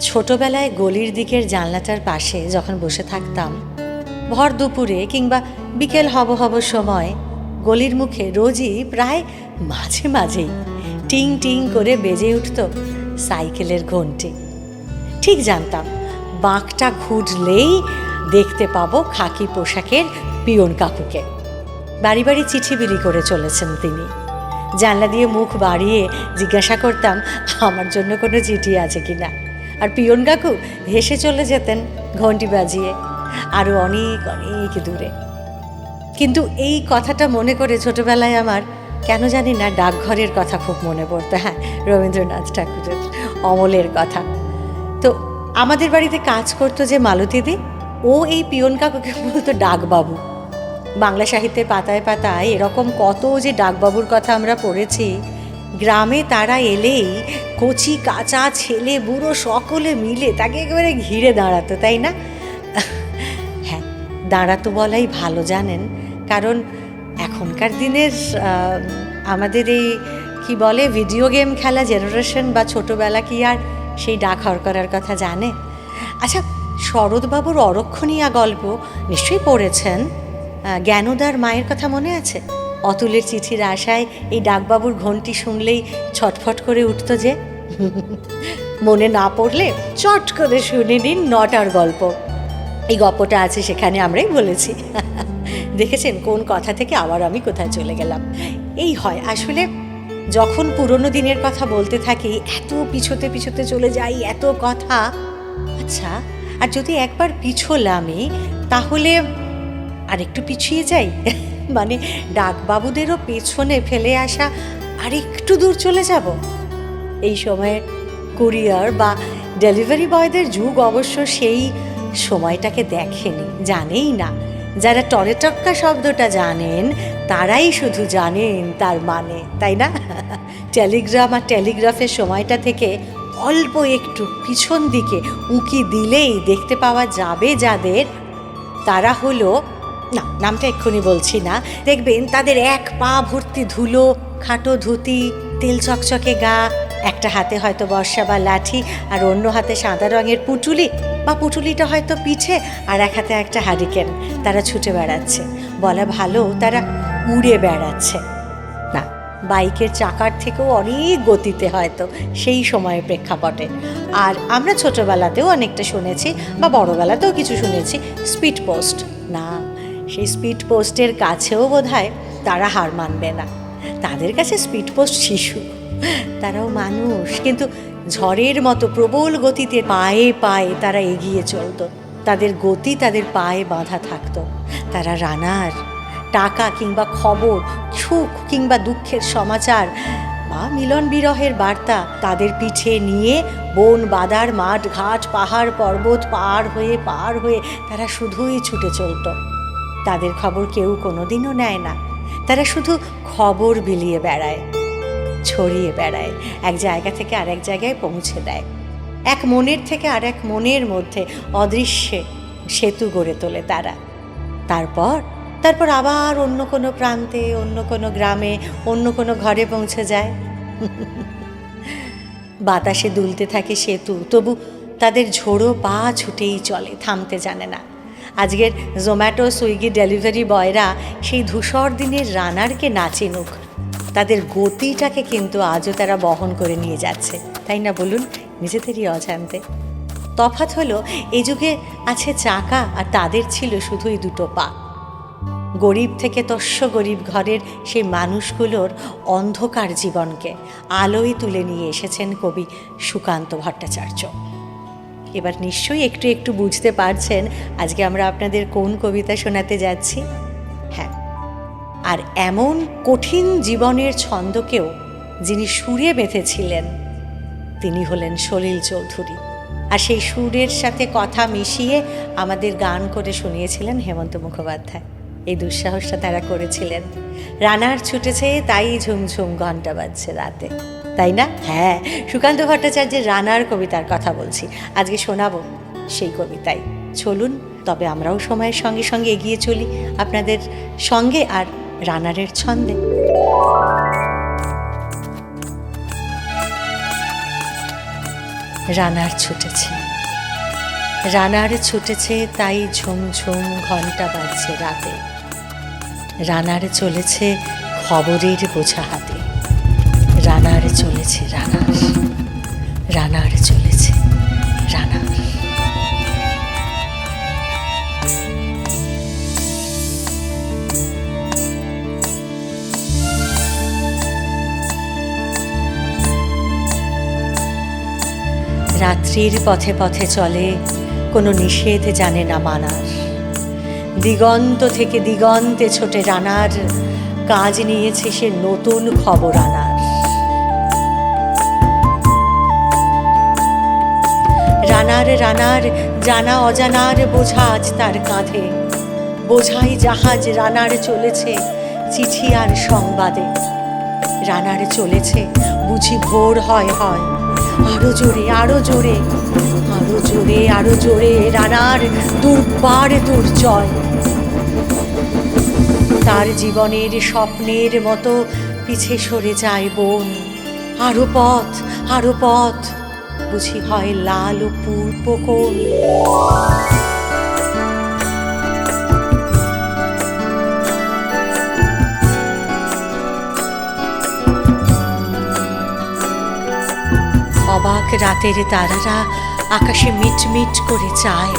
ছোটবেলায় গলির দিকের জানলাটার পাশে যখন বসে থাকতাম, ভর দুপুরে কিংবা বিকেল হব হব সময়, গলির মুখে রোজই প্রায় মাঝে মাঝেই টিং টিং করে বেজে উঠত সাইকেলের ঘন্টি। ঠিক জানতাম, বাঁকটা ঘুরলেই দেখতে পাবো খাকি পোশাকের পিয়ন কাকুকে। বাড়ি বাড়ি চিঠি বিলি করে চলেছেন তিনি। জানলা দিয়ে মুখ বাড়িয়ে জিজ্ঞাসা করতাম, আমার জন্য কোনো চিঠি আছে কি না আর পিয়ন কাকু হেসে চলে যেতেন ঘন্টি বাজিয়ে আরও অনেক অনেক দূরে। কিন্তু এই কথাটা মনে করে ছোটবেলায় আমার, কেন জানি না ডাকঘরের কথা খুব মনে পড়তো হ্যাঁ রবীন্দ্রনাথ ঠাকুরের অমলের কথা। তো আমাদের বাড়িতে কাজ করতো যে মালতীদি, ও এই পিয়ন কাকুকে বলতো ডাকবাবু। বাংলা সাহিত্যের পাতায় পাতায় এরকম কত যে ডাকবাবুর কথা আমরা পড়েছি গ্রামে তারা এলেই কচি, কাঁচা, ছেলে, বুড়ো সকলে মিলে তাকে একেবারে ঘিরে দাঁড়াতো, তাই না? হ্যাঁ দাঁড়াতো বলাই ভালো, জানেন? কারণ এখনকার দিনের আমাদের এই, কি বলে ভিডিও গেম খেলা জেনারেশন বা ছোটোবেলা কি আর সেই ডাক করার কথা জানে? আচ্ছা শরৎবাবুর অরক্ষণীয়া গল্প নিশ্চয়ই পড়েছেন? জ্ঞানদার মায়ের কথা মনে আছে? অতুলের চিঠির আশায় এই ডাকবাবুর ঘন্টি শুনলেই ছটফট করে উঠতো যে, মনে না পড়লে চট করে শুনে নিন নটার গল্প। এই গল্পটা আছে সেখানে আমরাই বলেছি। দেখেছেন কোন কথা থেকে আবার আমি কোথায় চলে গেলাম। এই হয়, আসলে যখন পুরনো দিনের কথা বলতে থাকি, এত পিছোতে পিছোতে চলে যাই, এত কথা। আচ্ছা আর যদি একবার পিছোলামই, তাহলে আর একটু পিছিয়ে যাই? মানে ডাকবাবুদেরও পেছনে ফেলে আসা আর একটু দূর চলে যাব। এই সময়ে কুরিয়ার বা ডেলিভারি বয়দের যুগ অবশ্য সেই সময়টাকে দেখেনি, জানেই না। যারা টরেটক্কা শব্দটা জানেন, তারাই শুধু জানেন তার মানে তাই না? টেলিগ্রাম আর টেলিগ্রাফের সময়টা থেকে অল্প একটু পিছন দিকে উঁকি দিলেই দেখতে পাওয়া যাবে যাদের, তারা হলো না, নামটা এক্ষুনি বলছি না। দেখবেন তাদের এক পা ভর্তি ধুলো, খাটো ধুতি, তেল চকচকে গা, একটা হাতে হয়তো বর্ষা বা লাঠি, আর অন্য হাতে সাদা রঙের পুটুলি, বা পুটুলিটা হয়তো পিঠে, আর এক হাতে একটা হারিকেন। তারা ছুটে বেড়াচ্ছে। বলা ভালো, তারা উড়ে বেড়াচ্ছে। না, বাইকের চাকার থেকেও অনেক গতিতে হয়তো সেই সময়ের প্রেক্ষাপটে। আর আমরা ছোটোবেলাতেও অনেকটা শুনেছি, বা বড়বেলাতেও কিছু শুনেছি, স্পিড পোস্ট। না। সেই স্পিড পোস্টের কাছেও বোধ তারা হার মানবে না। তাদের কাছে স্পিড পোস্ট শিশু। তারাও মানুষ। কিন্তু ঝড়ের মতো প্রবল গতিতে পায়ে পায়ে তারা এগিয়ে চলতো। তাদের গতি তাদের পায়ে বাঁধা থাকতো। তারা রানার, টাকা কিংবা খবর, সুখ কিংবা দুঃখের সমাচার বা মিলন বিরহের বার্তা তাদের পিঠে নিয়ে বন বাদার মাঠ, ঘাট, পাহাড়, পর্বত পার হয়ে পার হয়ে তারা শুধুই ছুটে চলতো। তাদের খবর কেউ কোনোদিনও নেয় না। তারা শুধু খবর বিলিয়ে বেড়ায়, ছড়িয়ে বেড়ায়, এক জায়গা থেকে আরেক জায়গায় পৌঁছে দেয়। এক মনের থেকে আর এক মনের মধ্যে অদৃশ্যে সেতু গড়ে তোলে তারা। তারপর তারপর আবার অন্য কোনো প্রান্তে, অন্য কোনো গ্রামে, অন্য কোনো ঘরে পৌঁছে যায়। বাতাসে দুলতে থাকে সেতু, তবু তাদের ঝোড়ো পা ছুটেই চলে, থামতে জানে না। আজকের জোম্যাটো সুইগি ডেলিভারি বয়রা সেই ধূসর দিনের রানারকে না চিনুক। তাদের গতিটাকে কিন্তু আজও তারা বহন করে নিয়ে যাচ্ছে। তাই না বলুন? নিজেদেরই অজান্তে। তফাৎ হলো, এই যুগে আছে চাকা আর তাদের ছিল শুধুই দুটো পা। গরিব থেকে তস্য গরিব ঘরের সেই মানুষগুলোর অন্ধকার জীবনকে আলোয় তুলে নিয়ে এসেছেন কবি সুকান্ত ভট্টাচার্য। এবার নিশ্চয়ই একটু একটু বুঝতে পারছেন আজকে আমরা আপনাদের কোন কবিতা শোনাতে যাচ্ছি। হ্যাঁ আর এমন কঠিন জীবনের ছন্দকেও যিনি সুরে বেঁধেছিলেন, তিনি হলেন সলিল চৌধুরী। আর সেই সুরের সাথে কথা মিশিয়ে আমাদের গান করে শুনিয়েছিলেন হেমন্ত মুখোপাধ্যায়। এই দুঃসাহসটা তারা করেছিলেন। রানার ছুটেছে, তাই ঝুমঝুম ঘণ্টা বাজছে রাতে। তাই না? হ্যাঁ সুকান্ত ভট্টাচার্যের রানার কবিতার কথা বলছি। আজকে শোনাবো সেই কবিতাই। চলুন, তবে আমরাও সময়ের সঙ্গে সঙ্গে এগিয়ে চলি আপনাদের সঙ্গে আর রানারের ছন্দে। রানার ছুটেছে। রানার ছুটেছে তাই ঝুমঝুম ঘণ্টা বাজছে রাতে। রানার চলেছে খবরের বোঝা হাতে। চলেছে রানার রানার চলেছে রানার রাত্রির পথে পথে চলে, কোনো নিষেধ জানে না মানার। দিগন্ত থেকে দিগন্তে ছোটে রানার, কাজ নিয়েছে সে নতুন খবর আনার রানার রানার, জানা অজানার, বোঝা আজ তার কাঁধে। বোঝাই জাহাজ রানার চলেছে, চিঠি আর সংবাদে। রানার চলেছে, বুঝি ভোর হয় হয়। আরও জোরে আরও জোরে আরও জোরে আরও জোরে, রানার দুর্বার দুর্জয়। তার জীবনের স্বপ্নের মতো পিছে সরে যায় বোন। আরও পথ আরও পথ। বুঝি হয় লাল ও পূর্ব অবাক রাতের তারারা আকাশে মিটমিট করে চায়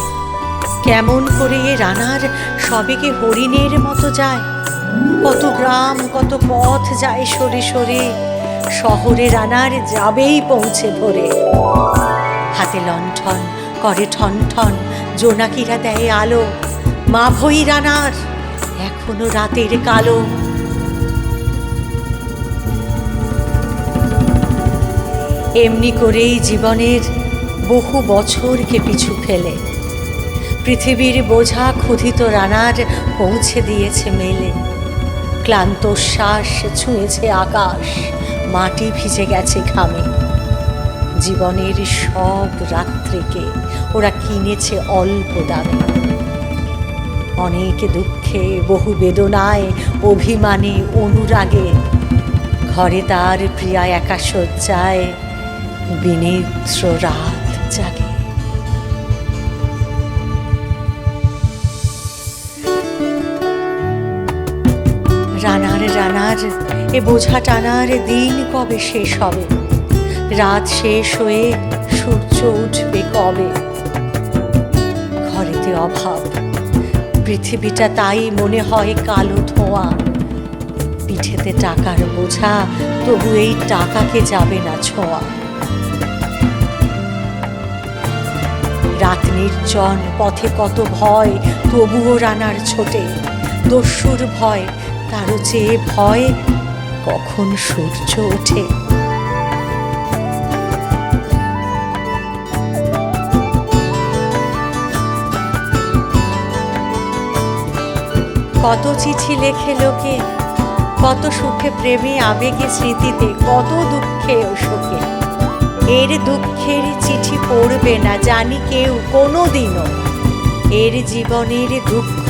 কেমন করে এ রানার সবেকে হরিণের মতো যায়। কত গ্রাম, কত পথ যায় সরে সরে। শহরে রানার যাবেই পৌঁছে ভরে। হাতে লণ্ঠন, করে ঠন ঠন জোনাকিরা দেয় আলো। মা ভই রানার, এখনও রাতের কালো। এমনি করেই জীবনের বহু বছরকে পিছু ফেলে। পৃথিবীর বোঝা ক্ষুধিত রানার পৌঁছে দিয়েছে মেলে। ক্লান্ত শ্বাস ছুঁয়েছে আকাশ। মাটি ভিজে গেছে ঘামে। জীবনের সব রাত্রিকে ওরা কিনেছে অল্প দামে। অনেক দুঃখে, বহু বেদনায়, অভিমানে, অনুরাগে। ঘরে তার প্রিয়া একা শয্যায় বিনিদ্র রাত জাগে। রানার রানার এ বোঝা টানার দিন কবে শেষ হবে? রাত শেষ হয়ে সূর্য উঠবে কবে? ঘরেতে অভাব। পৃথিবীটা তাই মনে হয় কালো ধোঁয়া। পিঠেতে টাকার বোঝা, তবু এই টাকাকে যাবে না ছোঁয়া। রাত নির্জন, পথে কত ভয়, তবুও রানার ছোটে। দস্যুর ভয় তারও চেয়ে ভয় কখন সূর্য ওঠে? কত চিঠি লেখে লোকে, কত সুখে প্রেমে আবেগে স্মৃতিতে, কত দুঃখে ও শোকে এর দুঃখের চিঠি পড়বে না জানি কেউ কোনো দিনও এর জীবনের দুঃখ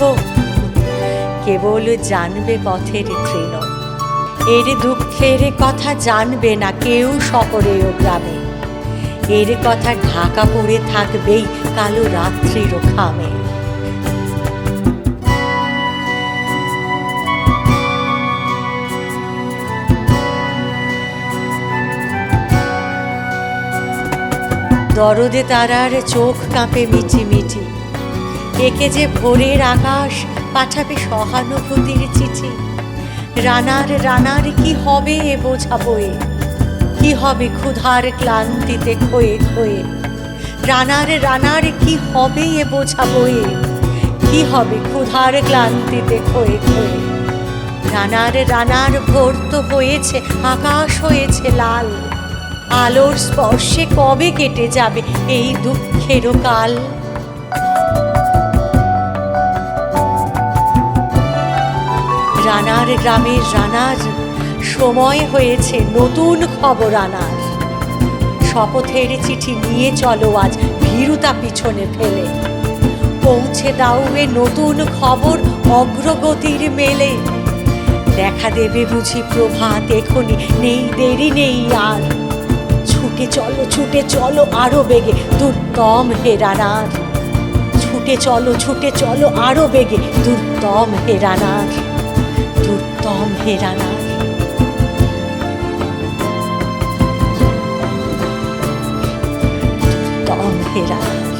কেবল জানবে পথের তৃণ। এর দুঃখের কথা জানবে না কেউ শহরে ও গ্রামে। এর কথা ঢাকা পড়ে থাকবেই কালো রাত্রির খামে। দরদে তারার চোখ কাঁপে মিটি মিটি একে যে ভোরের আকাশ, পাঠাবে সহানুভূতির চিঠি। রানার রানার কি হবে এ বোঝা বয়ে কি হবে ক্ষুধার ক্লান্তিতে খয়ে খয়ে রানার রানার কি হবে এ বোঝা বয়ে কি হবে ক্ষুধার ক্লান্তিতে খয়ে খয়ে রানার রানার ভোর তো হয়েছে, আকাশ হয়েছে লাল। আলোর স্পর্শে কবে কেটে যাবে এই দুঃখেরও কাল? রানার গ্রামের রানার, সময় হয়েছে নতুন খবর আনার। শপথের চিঠি নিয়ে চলো আজ ভীরুতা পিছনে ফেলে। পৌঁছে দাও এ নতুন খবর অগ্রগতির মেলে। দেখা দেবে বুঝি প্রভাত, এখনই নেই, দেরি নেই আর। ছুটে চলো ছুটে চলো আরও বেগে, দুর্দম হে রানার। ছুটে চলো ছুটে চলো আরও বেগে, দুর্দম হে রানার। দুর্দম হে রানার দুর্দম হে রানার